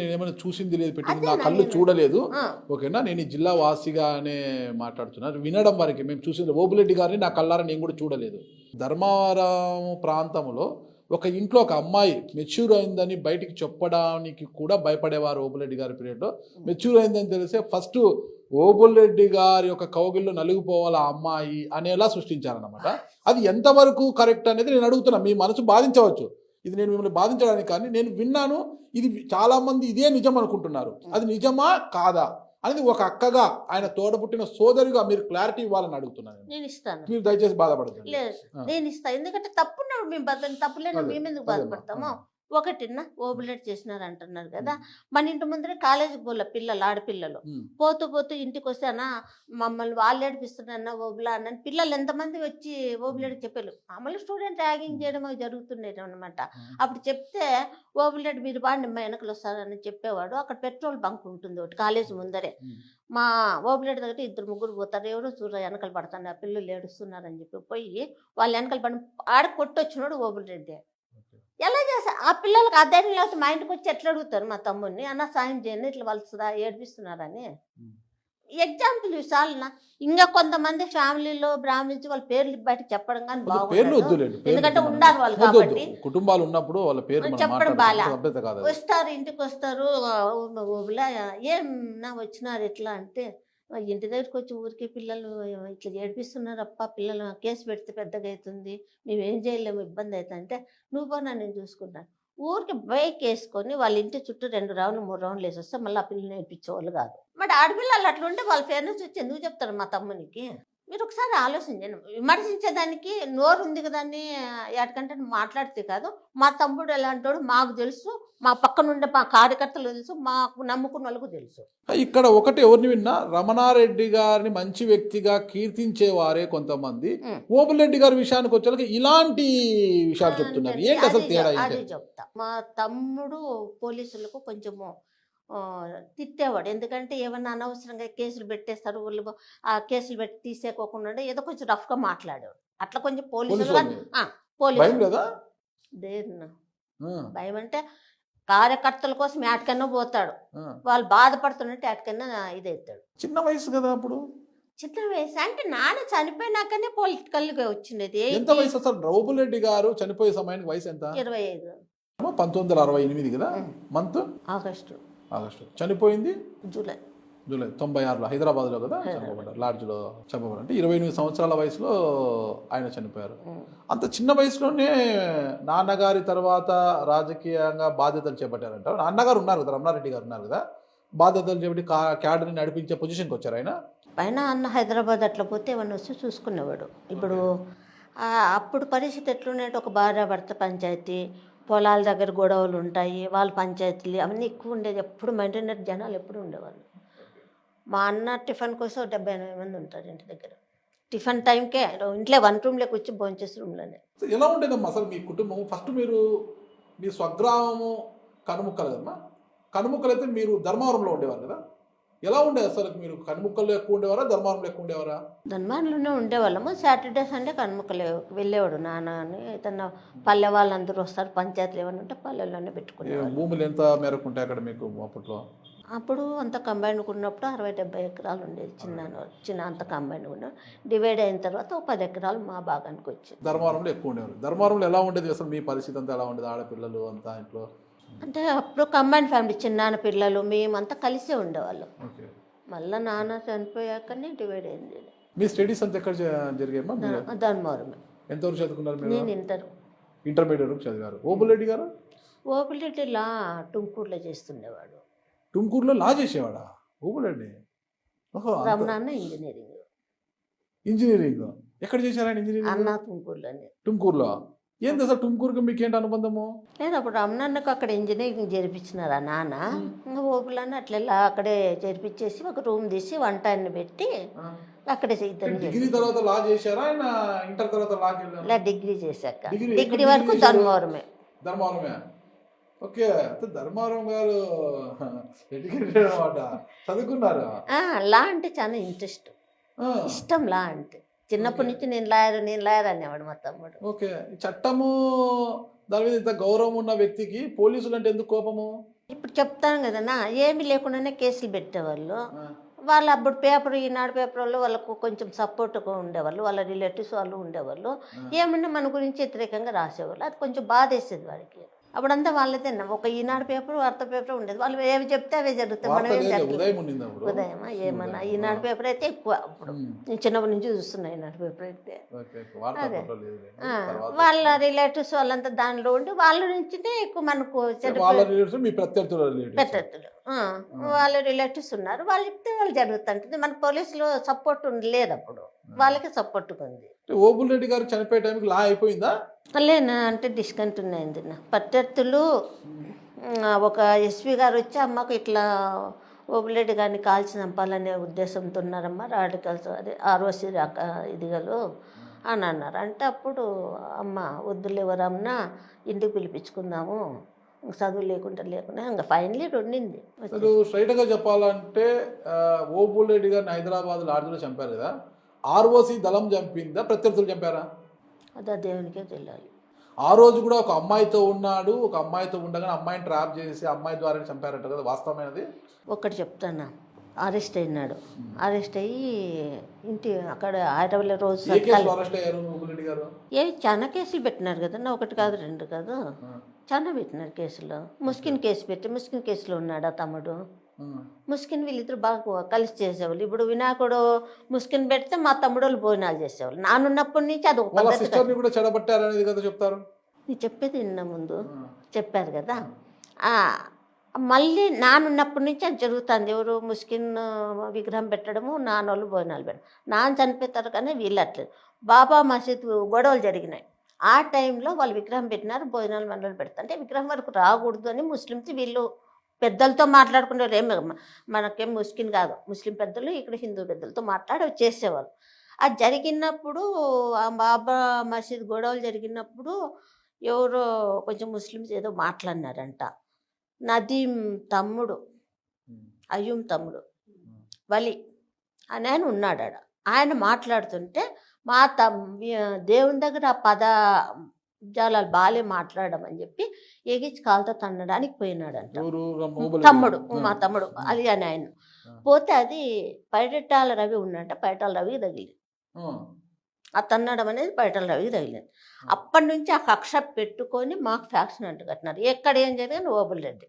నేను ఏమైనా చూసింది లేదు పెట్టింది నా కళ్ళు చూడలేదు. ఓకేనా? నేను ఈ జిల్లా వాసిగానే మాట్లాడుతున్నాను వినడం వరకు. మేము చూసింది ఓబులెడ్డి గారిని నా కళ్ళారా నేను కూడా చూడలేదు. ధర్మవరం ప్రాంతంలో ఒక ఇంట్లో ఒక అమ్మాయి మెచ్యూర్ అయిందని బయటికి చెప్పడానికి కూడా భయపడేవారు ఓబులెడ్డి గారి పీరియడ్లో. మెచ్యూర్ అయిందని తెలిస్తే ఫస్ట్ ఓబులెడ్డి గారి యొక్క కౌగిల్లో నలిగిపోవాలి ఆ అమ్మాయి అనేలా సృష్టించారనమాట అది ఎంతవరకు కరెక్ట్ అనేది నేను అడుగుతున్నా. మీ మనసు బాధించవచ్చు. ఇది నేను మిమ్మల్ని బాధించడానికి కానీ నేను విన్నాను ఇది చాలా మంది ఇదే నిజం అనుకుంటున్నారు అది నిజమా కాదా అనేది ఒక అక్కగా ఆయన తోడబుట్టిన సోదరిగా మీరు క్లారిటీ ఇవ్వాలని అడుగుతున్నాను నేను. ఇస్తాను మీరు దయచేసి బాధపడకండి లేదు. నేను ఇస్తాను ఎందుకంటే తప్పున్నప్పుడు మేము తప్పులేని అదే, మేము ఎందుకు. బాధపడతాము ఒకటిన్న ఓబులేట్ చేసినారు అంటున్నారు కదా మన ఇంటి ముందర కాలేజీకి పోలే పిల్లలు ఆడపిల్లలు. పోతూ పోతూ ఇంటికి వస్తానా మమ్మల్ని వాళ్ళు ఏడిపిస్తున్నా ఓబులా అని పిల్లలు ఎంతమంది వచ్చి ఓబులేట్ చెప్పారు. మామూలు స్టూడెంట్ ర్యాగింగ్ చేయడం జరుగుతుండేది అనమాట అప్పుడు చెప్తే ఓబులేట్ మీరు బాగా మా వెనకలు వస్తారని చెప్పేవాడు. అక్కడ పెట్రోల్ బంక్ ఉంటుంది ఒకటి కాలేజ్ ముందరే. మా ఓబులేట్ దగ్గర ఇద్దరు ముగ్గురు పోతారు. ఎవరో చూడ వెనకలు పడతాను ఆ పిల్లలు ఏడుస్తున్నారని చెప్పి పోయి వాళ్ళు వెనకలు పడి ఆడ కొట్టొచ్చినాడు ఓబులేడ్డే ఎలా చేస్తా ఆ పిల్లలకి ఆ ధైర్యం లేకపోతే మా ఇంటికి వచ్చి ఎట్లా అడుగుతారు మా తమ్ముడిని అన్న సాయం చేయండి ఇట్లా సుధా ఏడిపిస్తున్నారని. ఎగ్జాంపుల్ చాలనా ఇంకా కొంతమంది ఫ్యామిలీలో బ్రాహ్మిన్స్ వాళ్ళ పేర్లు బయట చెప్పడం కానీ బాగుండదు ఎందుకంటే. ఉండాలి వాళ్ళు. కాబట్టి. కుటుంబాలు ఉన్నప్పుడు వాళ్ళ పేరు చెప్పడం అది. వస్తారు ఇంటికి వస్తారు ఏం నా వచ్చినారు ఎట్లా అంటే "ఆ, ఇంటి దగ్గరికి వచ్చి ఊరికి పిల్లలు ఇట్లా ఏడిపిస్తున్నారు అప్ప పిల్లలు కేసు పెడితే పెద్దగా అవుతుంది మేము ఏం చేయలేము ఇబ్బంది అవుతుంది అంటే నువ్వు పోనా నేను చూసుకుంటాను. ఊరికి బైక్ వేసుకొని వాళ్ళ ఇంటి చుట్టూ రెండు రౌండ్లు మూడు రౌండ్లు వేసి వస్తే మళ్ళీ ఆ పిల్లలు నేర్పించేవాళ్ళు కాదు. మరి ఆడపిల్లలు అట్లా ఉంటే వాళ్ళ పేరెంట్స్ వచ్చి ఎందుకు చెప్తారు మా తమ్మునికి? మీరు ఒకసారి ఆలోచించండి విమర్శించేదానికి నోరు ఉంది కదా అని ఎక్కడికంటే మాట్లాడితే కాదు. మా తమ్ముడు ఎలాంటోడు మాకు తెలుసు మా పక్కన ఉండే మా కార్యకర్తలు తెలుసు మాకు నమ్ముకున్న వాళ్ళకు తెలుసు. ఇక్కడ ఒకటి ఎవరిని విన్నా రమణారెడ్డి గారిని మంచి వ్యక్తిగా కీర్తించేవారే కొంతమంది. ఉమ్. ఓబులెడ్డి గారి విషయానికి వచ్చేసరికి ఇలాంటి విషయాలు చెప్తున్నారు. ఏంటి అసలు తేడా అది చెప్తా. మా తమ్ముడు పోలీసులకు కొంచెము తిట్టేవాడు. ఎందుకంటే ఏమన్నా అనవసరంగా కేసులు పెట్టేస్తారు వాళ్ళు ఆ కేసులు పెట్టి తీసేకోకుండా ఏదో కొంచెం రఫ్గా మాట్లాడేవాడు. అట్లా కొంచెం పోలీసులు పోలీసు భయం అంటే కార్యకర్తల కోసం ఏటకన్నా పోతాడు. వాళ్ళు బాధపడుతున్నట్టు ఏటకన్నా ఇదవుతాడు చిన్న వయసు కదా అప్పుడు? చిత్ర వయసు అంటే నాన్న చనిపోయినాకనే పొలిటికల్గా వచ్చిండేది ఎంత వయసు అసలు? ఓబులెడ్డి గారు చనిపోయే సమయానికి వయసు ఎంత? ఇరవై ఐదు. పంతొమ్మిది వందల అరవై ఎనిమిది కదా. మంత్? ఆగస్టు. ఆగస్టు. చనిపోయింది? జూలై. జూలై తొంభై ఆరులో హైదరాబాద్లో కదా చంపబడ్డారు లాడ్జ్లో చంపబడ్డారు. అంటే ఇరవై ఎనిమిది సంవత్సరాల వయసులో ఆయన చనిపోయారు. అంత చిన్న వయసులోనే నాన్నగారి తర్వాత రాజకీయంగా బాధ్యతలు చేపట్టారంట. నాన్నగారు ఉన్నారు కదా రమణారెడ్డి గారు ఉన్నారు కదా బాధ్యతలు చేపట్టి కా క్యాడర్ని నడిపించే పొజిషన్కి వచ్చారు ఆయన. పైన అన్న హైదరాబాద్ అట్లా పోతే ఏమన్నా వస్తే చూసుకునేవాడు. ఇప్పుడు అప్పుడు పరిస్థితి ఎట్లున్నాయంటే ఒక భార్య భర్త పంచాయతీ పొలాల దగ్గర గొడవలు ఉంటాయి వాళ్ళ పంచాయతీలు అవన్నీ ఎక్కువ ఉండేది. ఎప్పుడు మైంటైనర్ జనాలు ఎప్పుడు ఉండేవాళ్ళు. మా అన్న టిఫిన్ కోసం డెబ్బై ఎనభై మంది ఉంటారు ఇంటి దగ్గర. టిఫిన్ టైంకే ఇంట్లో వన్ రూమ్లోకి వచ్చి భోంచేసి రూమ్లోనే. ఎలా ఉండేదమ్మా అసలు మీ కుటుంబం ఫస్ట్ మీరు మీ స్వగ్రామము కనుముక్కలు కదమ్మా? కనుముక్కలు అయితే మీరు ధర్మవరంలో ఉండేవారు కదా? ఎలా ఉండేది అసలు మీరు కనుముక్కల్లో ఎక్కువ ఉండేవారా ధర్మవరంలో ఎక్కువ ఉండేవారా? ధన్మాన్లోనే ఉండేవాళ్ళము. సాటర్డే సండే కనుమకలే వెళ్ళేవాడు. నాన్న అని ఏదన్నా పల్లె వాళ్ళందరూ వస్తారు పంచాయతీలు ఏమైనా ఉంటే పల్లెల్లోనే పెట్టుకునేవాళ్ళు. భూములు ఎంత మేరకు ఉంటాయి అక్కడ మీకు అప్పట్లో? అప్పుడు అంత కంబైన్ ఉన్నప్పుడు అరవై డెబ్బై ఎకరాలు ఉండేది చిన్న చిన్న అంత కంబైన్ ఉన్న డివైడ్ అయిన తర్వాత ఒక పది ఎకరాలు మా భాగానికి వచ్చింది. ధర్మవరంలో ఎక్కువ ఉండేవారు ధర్మవరంలో ఎలా ఉండేది? అసలు మీ పరిస్థితి అంతా ఎలా ఉండేది? ఆడపిల్లలు అంతా ఇంట్లో? అంటే అప్పుడు కంబైన్ ఫ్యామిలీ చిన్నాన్న పిల్లలు మేమంతా కలిసే ఉండేవాళ్ళం. మళ్ళీ నాన్న చనిపోయాకనే డివైడ్ అయింది మీ స్టడీస్ అంతా ఎక్కడ జరిగాయమ్మా? ధర్మవరమే. ఎంతవరకు చదువుకున్నారు నేను ఇంటర్. ఇంటర్మీడియట్ వరకు చదివారు. ఓబులెడ్డి గారు? ఓపిలిటీ లా టుమ్కూరులో చేస్తుండేవాడు. టుమ్కూరులో లా చేసేవాడా? రమణాన్న ఇంజనీరింగ్. ఇంజనీరింగ్. ఎక్కడ చేశారు ఆయన ఇంజనీరింగ్? అన్న తుమ్కూరులోనే. టుమ్కూరులో ఏంది అసలు టుమ్కూరుకి మీకు ఏంటి అనుబంధము? లేదు అప్పుడు రమణన్నకు అక్కడ ఇంజనీరింగ్ జరిపించినారు ఆ నాన్న ఇంకా ఓపులన్న అట్లా అక్కడే జరిపించేసి ఒక రూమ్ తీసి వంట అన్ని పెట్టి అక్కడే డిగ్రీ తర్వాత లా చేశారా? ఇంటర్ తర్వాత ఇలా డిగ్రీ చేశాక. డిగ్రీ వరకు? ధర్మవరమే. ధర్మవరమే. ఓకే. అయితే ధర్మవరం గారు ఎడ్యుకేటెడ్ అనమాట. చదువుకున్నారు? ఆ, లా అంటే చాలా ఇంట్రెస్ట్. ఇష్టం లా అంటే. చిన్నప్పటి నుంచి నేను లాయర్ నేను లాయర్ అనేవాడు మా తమ్ముడు. ఓకే. చట్టము దాని మీద ఇంత గౌరవం ఉన్న వ్యక్తికి పోలీసులు అంటే ఎందుకు కోపము? ఇప్పుడు చెప్తాను కదన్నా ఏమీ లేకుండానే కేసులు పెట్టేవాళ్ళు. వాళ్ళు అప్పుడు పేపర్ ఈనాడు పేపర్ వాళ్ళు వాళ్ళకు కొంచెం సపోర్ట్గా ఉండేవాళ్ళు. వాళ్ళ రిలేటివ్స్ వాళ్ళు ఉండేవాళ్ళు. ఏమన్నా మన గురించి వ్యతిరేకంగా రాసేవాళ్ళు. అది కొంచెం బాధేసేది వాడికి. అప్పుడంతా వాళ్ళదే ఒక ఈనాడు పేపర్ వార్త పేపర్ ఉండేది. వాళ్ళు ఏవి చెప్తే అవే జరుగుతాయి. మనం ఏం లేదు, జరగలేదు ఉదయం ఉండింది అప్పుడు? ఉదయం ఏమన్నా? ఈనాడు పేపర్ అయితే ఎక్కువ అప్పుడు. నేను చిన్నప్పటి నుంచి చూస్తున్నా ఈనాడు పేపర్ అయితే. అదే. వాళ్ళ రిలేటివ్స్ వాళ్ళంతా దానిలో ఉండి వాళ్ళ నుంచినే ఎక్కువ మనకు ప్రత్యర్థుల. వాళ్ళ రిలేటివ్స్ ఉన్నారు. వాళ్ళు చెప్తే వాళ్ళు జరుగుతుంటుంది. మన పోలీసులు సపోర్ట్ లేదు అప్పుడు. వాళ్ళకి సపోర్ట్ ఉంది. ఓబుల్ రెడ్డి గారు చనిపోయే టైంకి లా అయిపోయిందా? లేనా అంటే డిస్కంటిన్యూ అయింది నా ఒక ఎస్పీ గారు వచ్చి అమ్మకు ఇట్లా ఓబులెడ్డి గారిని కాల్చి చంపాలనే ఉద్దేశంతో ఉన్నారమ్మా. రాడికల్స్ అదే ఆర్ఓసి రాక ఇదిగలు అని అన్నారు. అంటే అప్పుడు అమ్మ వద్దులే ఎవరమ్మా ఇంటికి పిలిపించుకుందాము. చదువు లేకుండా లేకుండా ఇంకా ఫైనలీ ఉండింది అసలు స్ట్రైట్గా చెప్పాలంటే ఆ, ఓబుల్ రెడ్డి గారిని హైదరాబాద్ లాడ్జ్లో చంపారు కదా. ఆర్ఓసి దళం చంపిందా ప్రత్యర్థులు చంపారా? అదే దేవునికే తెలియాలి. ఆ రోజు కూడా ఒక అమ్మాయితో ఉన్నాడు ఒక అమ్మాయితో ఉండగానే అమ్మాయిని ట్రాప్ చేసి అమ్మాయి ద్వారా చంపారంట కదా వాస్తవమైనది? ఒక్కటి చెప్తానా? అరెస్ట్ అయినాడు. అరెస్ట్ అయ్యి ఇంటి అక్కడ హైదరాబాద్లో రోజు అరెస్ట్ అయ్యారు గారు? ఏ చాలా కేసులు పెట్టినారు కదన్నా ఒకటి కాదు రెండు కాదు. చాలా పెట్టినారు కేసులు. ముస్కిన్ కేసు పెట్టి ముస్కిన్ కేసులో ఉన్నాడు ఆ. తమ్ముడు. ముస్కిన్ వీళ్ళిద్దరు బాగా కలిసి చేసేవాళ్ళు. ఇప్పుడు వినాయకుడు ముస్కిన్ పెడితే మా తమ్ముడు వాళ్ళు భోజనాలు చేసేవాళ్ళు. నానున్నప్పటి నుంచి అది ఒక సిస్టర్ని కూడా చెడబట్టారనేది కదా చెప్తారు? నేను చెప్పేది విన్న ముందు. చెప్పారు కదా. ఆ, మళ్ళీ నానున్నప్పటి నుంచి అది జరుగుతుంది. ఎవరు ముస్కిన్ విగ్రహం పెట్టడము నాన్నోళ్ళు భోజనాలు పెట్టడం నాన్న చనిపోతారు కానీ వీళ్ళట్లేదు బాబా మసీద్ గొడవలు జరిగినాయి. ఆ టైంలో వాళ్ళు విగ్రహం పెట్టినారు భోజనాలు మనలో పెడతారు. అంటే విగ్రహం వరకు రాకూడదు అని ముస్లింస్ వీళ్ళు పెద్దలతో మాట్లాడుకునేవారు. ఏమి మనకేం ముస్లిం కాదు. ముస్లిం పెద్దలు ఇక్కడ హిందూ పెద్దలతో మాట్లాడి చేసేవారు అది జరిగినప్పుడు ఆ బాబా మసీద్ గొడవలు జరిగినప్పుడు ఎవరో కొంచెం ముస్లిమ్స్ ఏదో మాట్లాడినారంట. నదీం తమ్ముడు. అయ్యూం తమ్ముడు. వలి అని ఆయన ఉన్నాడు ఆడ ఆయన మాట్లాడుతుంటే మా తమ్ దేవుని దగ్గర ఆ పద జాలాలు బాలే మాట్లాడడం అని చెప్పి ఎగిచి కాలుతో తన్నడానికి పోయినాడంట. తమ్ముడు. మా తమ్ముడు. అది అని ఆయన. పోతే అది పైటెట్టాల రవి ఉన్నంట పైటాల రవికి తగిలింది. ఆ. తన్నడం అనేది పైటల రవికి తగిలింది అప్పటి నుంచి ఆ కక్ష పెట్టుకొని మాకు ఫ్యాక్షన్ అంటు కట్టినారు. ఎక్కడ ఏం జరిగిన ఓబుల్ రెడ్డి